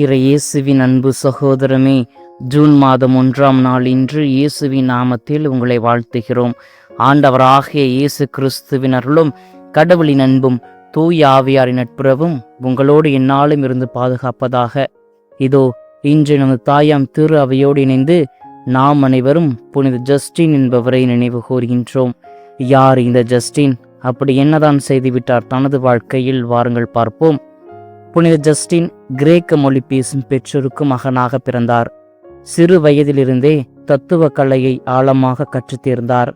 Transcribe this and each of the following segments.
இறை இயேசுவின் அன்பு சகோதரமே ஜூன் மாதம் ஒன்றாம் நாள் இன்று இயேசுவின் நாமத்தில் உங்களை வாழ்த்துகிறோம். ஆண்டவராகிய இயேசு கிறிஸ்துவின் அருளும் கடவுளின் அன்பும் தூய் ஆவியாரின் நட்புறவும் உங்களோடு என்னாலும் இருந்து பாதுகாப்பதாக. இதோ இன்று நமது தாயாம் திரு அவையோடு இணைந்து நாம் அனைவரும் புனித ஜஸ்டின் என்பவரை நினைவு கூறுகின்றோம் யார் இந்த ஜஸ்டின்? அப்படி என்னதான் செய்துவிட்டார் தனது வாழ்க்கையில்? வாருங்கள் பார்ப்போம். புனித ஜஸ்டின் கிரேக்க மொழி பேசும் பெற்றோருக்கு மகனாக பிறந்தார். சிறு வயதிலிருந்தே தத்துவ கலையை ஆழமாக கற்றுத் தேர்ந்தார்.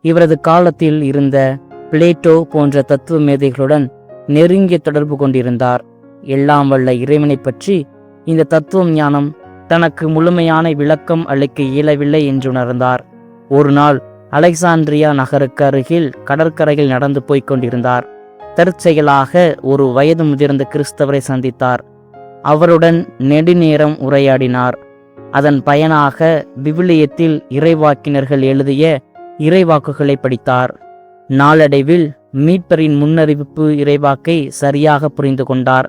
இவரது காலத்தில் இருந்த பிளேட்டோ போன்ற தத்துவ மேதைகளுடன் நெருங்கிய தொடர்பு கொண்டிருந்தார். எல்லாம் வல்ல இறைவனை பற்றி இந்த தத்துவம் ஞானம் தனக்கு முழுமையான விளக்கம் அளிக்க இயலவில்லை என்று உணர்ந்தார். ஒரு நாள் அலெக்சாண்ட்ரியா நகருக்கு அருகில் கடற்கரையில் நடந்து போய்க் கொண்டிருந்தார். தற்செயலாக ஒரு வயது முதிர்ந்த கிறிஸ்தவரை சந்தித்தார். அவருடன் நெடுநேரம் உரையாடினார். அதன் பயனாக விவிலியத்தில் இறைவாக்கினர்கள் எழுதிய இறைவாக்குகளை படித்தார். நாளடைவில் மீட்பரின் முன்னறிவிப்பு இறைவாக்கை சரியாக புரிந்து கொண்டார்.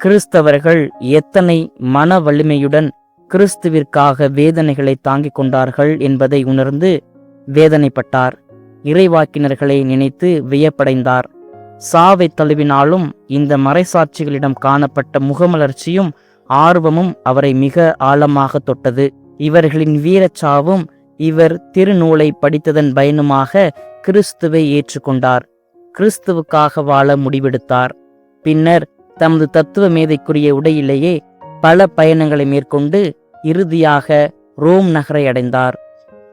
கிறிஸ்தவர்கள் எத்தனை மன வலிமையுடன் கிறிஸ்துவிற்காக வேதனைகளை தாங்கிக் கொண்டார்கள் என்பதை உணர்ந்து வேதனைப்பட்டார். இறைவாக்கினர்களை நினைத்து வியப்படைந்தார். சாவை தழுவினாலும் இந்த மறைசாட்சிகளிடம் காணப்பட்ட முகமலர்ச்சியும் ஆர்வமும் அவரை மிக ஆழமாக தொட்டது. இவர்களின் வீரச்சாவும் இவர் திருநூலை படித்ததன் பயனுமாக கிறிஸ்துவை ஏற்றுக்கொண்டார். கிறிஸ்துவுக்காக வாழ முடிவெடுத்தார். பின்னர் தமது தத்துவ மேதைக்குரிய உடையிலேயே பல பயணங்களை மேற்கொண்டு இறுதியாக ரோம் நகரை அடைந்தார்.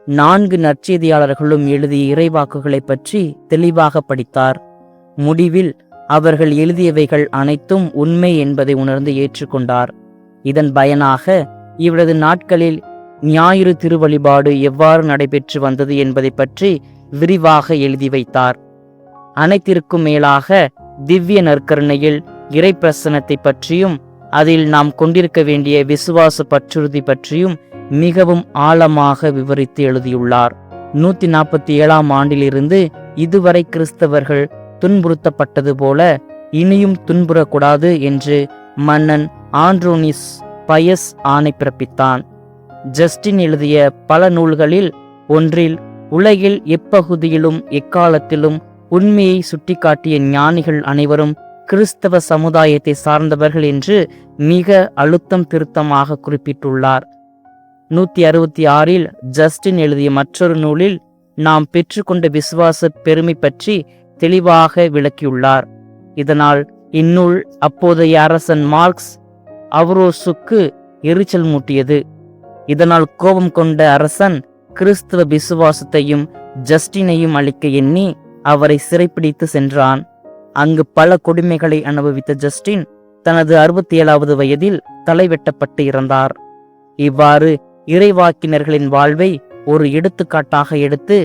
நான்கு நற்செய்தியாளர்களும் எழுதிய இறைவாக்குகளை பற்றி தெளிவாக படித்தார். முடிவில் அவர்கள் எழுதியவைகள் அனைத்தும் உண்மை என்பதை உணர்ந்து ஏற்றுக்கொண்டார். இதன் பயனாக இவரது நாட்களில் ஞாயிறு திருவழிபாடு எவ்வாறு நடைபெற்று வந்தது என்பதை பற்றி விரிவாக எழுதி வைத்தார். அனைத்திற்கும் மேலாக திவ்ய நற்கருணையில் இறைப்பிரசனத்தை பற்றியும் அதில் நாம் கொண்டிருக்க வேண்டிய விசுவாச பற்றுறுதி பற்றியும் மிகவும் ஆழமாக விவரித்து எழுதியுள்ளார். நூத்தி நாற்பத்தி ஏழாம் ஆண்டிலிருந்து இதுவரை கிறிஸ்தவர்கள் துன்புறுத்தப்பட்டது போல இனியும் துன்புறக்கூடாது என்று மன்னன் ஆண்ட்ரோனிஸ் பயஸ் ஆணை பிறப்பித்தான். ஜஸ்டின் எழுதிய பல நூல்களில் ஒன்றில் உலகில் எப்பகுதியிலும் எக்காலத்திலும் உண்மையை சுட்டிக்காட்டிய ஞானிகள் அனைவரும் கிறிஸ்தவ சமுதாயத்தை சார்ந்தவர்கள் என்று மிக அழுத்தம் திருத்தமாக குறிப்பிட்டுள்ளார். நூத்தி அறுபத்தி ஆறில் ஜஸ்டின் எழுதிய மற்றொரு நூலில் நாம் பெற்றுக்கொண்ட விசுவாச பெருமை பற்றி தெளிவாக விளக்கியுள்ளார். இதனால் இந்நூல் அப்போதைய அரசன் மார்க்ஸ் அவரோசுக்கு எரிச்சல் மூட்டியது. இதனால் கோபம் கொண்ட அரசன் கிறிஸ்துவ விசுவாசத்தையும் ஜஸ்டினையும் அளிக்க எண்ணி அவரை சிறைப்பிடித்து சென்றான். அங்கு பல கொடுமைகளை அனுபவித்த ஜஸ்டின் தனது அறுபத்தி ஏழாவது வயதில் தலைவெட்டப்பட்டு இறந்தார். இவ்வாறு இறைவாக்கினர்களின் வாழ்வை ஒரு எடுத்துக்காட்டாக எடுத்து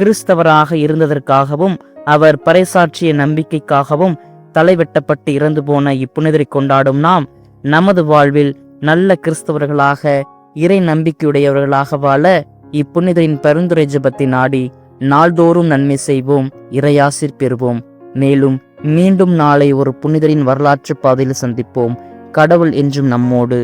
கிறிஸ்தவராக இருந்ததற்காகவும் அவர் பறைசாற்றிய நம்பிக்கைக்காகவும் தலைவெட்டப்பட்டு இறந்து போன இப்புனிதரை கொண்டாடும் நாம் நமது வாழ்வில் நல்ல கிறிஸ்தவர்களாக இறை நம்பிக்கையுடையவர்களாக வாழ இப்புனிதரின் பரிந்துரை ஜபத்தை நாடி நாள்தோறும் நன்மை செய்வோம் இறையாசிர் பெறுவோம். மேலும் மீண்டும் நாளை ஒரு புனிதரின் வரலாற்று பாதையில் சந்திப்போம். கடவுள் என்றும் நம்மோடு.